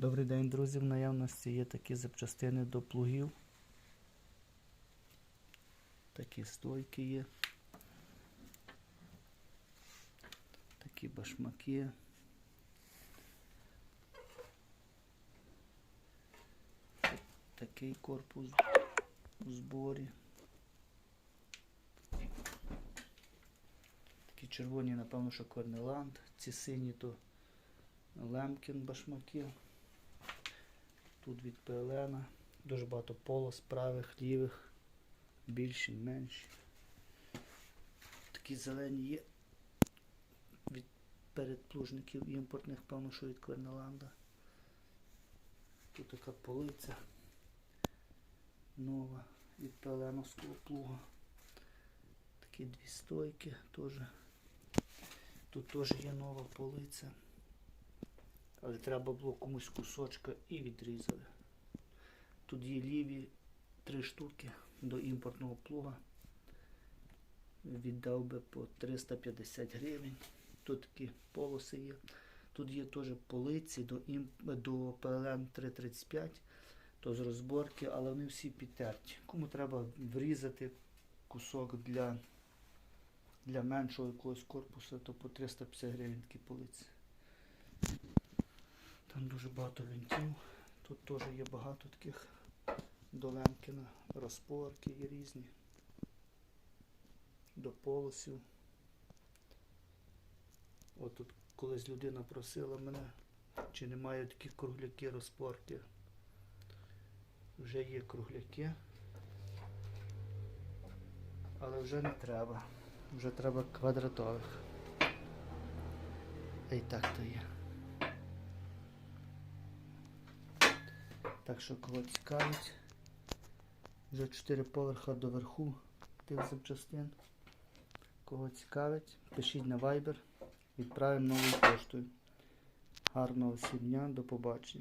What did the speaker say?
Добрий день, друзі. В наявності є такі запчастини до плугів. Такі стойки є. Такі башмаки. Такий корпус у зборі. Такі червоні, напевно, що Корнеланд. Ці сині то Лемкін башмаки. Тут від ПЛН. Дуже багато полос, правих, лівих, більші, менші. Такі зелені є від передплужників імпортних, певно, що від Квернеланда. Тут така полиця нова від пеленовського плуга. Такі дві стойки теж. Тут теж є нова полиця. Але треба було комусь кусочка і відрізали. Тут є ліві три штуки до імпортного плуга. Віддав би по 350 гривень. Тут такі полоси є. Тут є теж полиці до, до PLM 335, то з розборки, але вони всі підтерті. Кому треба врізати кусок для, для меншого якогось корпусу, то по 350 гривень такі полиці. Там дуже багато винтів. Тут теж є багато таких до Лемкіна, розпорки є різні. До полосів. От тут колись людина просила мене, чи немає такі кругляки розпорки. Вже є кругляки. Але вже не треба. Вже треба квадратових. І так то є. Так що кого цікавить, вже 4 поверха до верху тих запчастин. Кого цікавить, пишіть на Viber, відправимо новою поштою. Гарного всім дня, до побачення.